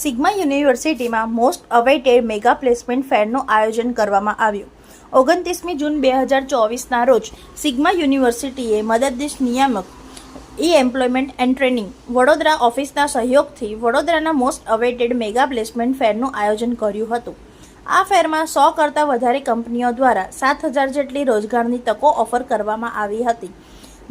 Sigma યુનિવર્સિટીમાં most awaited mega placement ફેરનું આયોજન કરવામાં આવ્યું. ઓગણત્રીસમી જૂન બે હજાર ચોવીસના રોજ સિગ્મા યુનિવર્સિટીએ મદદનીશ નિયામક ઈ એમ્પ્લોયમેન્ટ એન્ડ ટ્રેનિંગ વડોદરા ઓફિસના સહયોગથી વડોદરાના મોસ્ટ અવેઇટેડ મેગા પ્લેસમેન્ટ ફેરનું આયોજન કર્યું હતું. આ ફેરમાં સો કરતાં વધારે કંપનીઓ દ્વારા સાત હજાર જેટલી રોજગારની તકો ઓફર કરવામાં આવી હતી,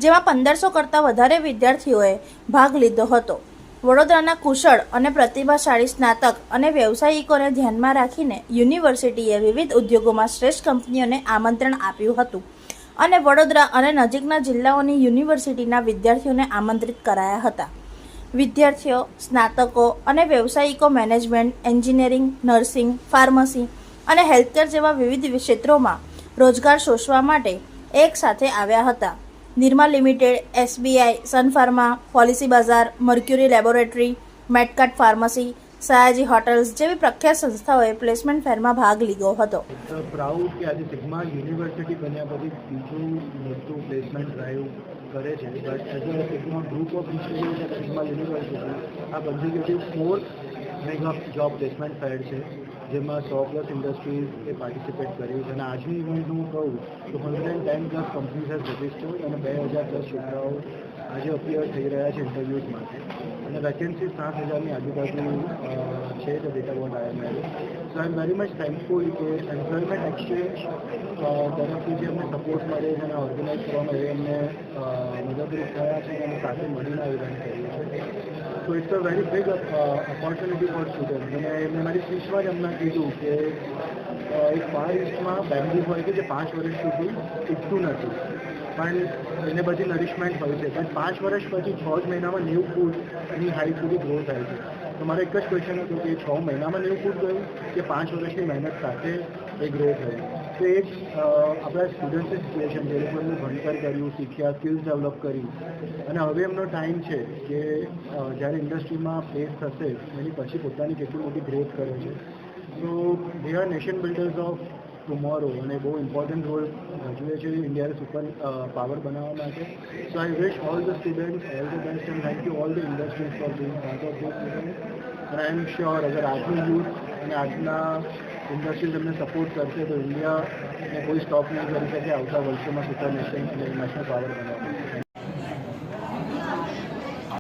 જેમાં પંદરસો કરતાં વધારે વિદ્યાર્થીઓએ ભાગ લીધો હતો. વડોદરાના કુશળ અને પ્રતિભાશાળી સ્નાતક અને વ્યવસાયિકોને ધ્યાનમાં રાખીને યુનિવર્સિટીએ વિવિધ ઉદ્યોગોમાં શ્રેષ્ઠ કંપનીઓને આમંત્રણ આપ્યું હતું અને વડોદરા અને નજીકના જિલ્લાઓની યુનિવર્સિટીના વિદ્યાર્થીઓને આમંત્રિત કરાયા હતા. વિદ્યાર્થીઓ, સ્નાતકો અને વ્યવસાયિકો મેનેજમેન્ટ, એન્જિનિયરિંગ, નર્સિંગ, ફાર્મસી અને હેલ્થકેર જેવા વિવિધ ક્ષેત્રોમાં રોજગાર શોષવા માટે એકસાથે આવ્યા હતા. Nirma limited, SBI Sun Pharma policy Bazaar, Mercury laboratory, મેટકાટ pharmacy, Sayaji hotels જેવી પ્રખ્યાત સંસ્થાઓએ પ્લેસમેન્ટ ફેરમાં ભાગ લીધો હતો. પ્રાઉડ કે આજે સિગ્મા યુનિવર્સિટી બન્યા પછી બીજું મોટું પ્લેસમેન્ટ ડ્રાઈવ કરે છે. But as a Sigma group of institute Sigma university. આ consecutive fourth mega job placement fair છે. જેમાં સો પ્લસ ઇન્ડસ્ટ્રીઝ એ પાર્ટિસિપેટ કર્યું છે. અને આજની ઇવેન્ટ હું કહું તો hundred and ten plus companies has registered અને બે હજાર પ્લસ છોકરાઓ આજે અપિયર થઈ રહ્યા છે ઇન્ટરવ્યૂઝ માટે. અને વેકેન્સી સાત હજારની આજુબાજુ છે તો data board I am so I am very much thankful કે એમ્પ્લોયમેન્ટ એક્સચેન્જ તરફથી જે અમને સપોર્ટ મળે છે અને ઓર્ગેનાઇઝ કરવામાં એ અમને મદદરૂપ થયા છે અને સાથે મળીને આવી કર્યું. છે so it's a very big opportunity for student અને મેં મારી સ્પીચમાં જ એમને કીધું કે એક ફાર ઇસ્ટમાં બેમ્બુ હોય છે જે પાંચ વર્ષ સુધી ઉગતું નથી. પણ એને બધી નરિશમેન્ટ હોય છે. પણ પાંચ વર્ષ પછી છ જ મહિનામાં નેવું ફૂટની હાઈટ સુધી ગ્રો થાય છે. તો મારો એક જ ક્વેશ્ચન હતો કે છ મહિનામાં નેવું ફૂટ ગયું કે પાંચ વર્ષની મહેનત સાથે એ ગ્રો થયું? તો એ જ આપણા સ્ટુડન્ટ સિચ્યુએશન એમનું ભણતર કર્યું, શીખ્યા સ્કિલ્સ ડેવલપ કરી. અને હવે એમનો ટાઈમ છે કે જ્યારે ઇન્ડસ્ટ્રીમાં પ્લેસ થશે, એની પછી પોતાની કેટલી મોટી ગ્રોથ કરે છે. તો they are nation builders of tomorrow અને બહુ ઇમ્પોર્ટન્ટ રોલ ભજવે છે ઇન્ડિયાને સુપર પાવર બનાવવા માટે. So I wish all the students all the best and thank you all the industries for being part of event અને આઈ એમ શ્યોર અગર આજનું youth અને આજના ઇન્ડસ્ટ્રીઝ તમને સપોર્ટ કરશે તો ઇન્ડિયાને કોઈ સ્ટોપ નહીં કરી શકે આવતા વર્ષોમાં સુપર નેશનલ નેશનલ પાવર બનાવવા માટે.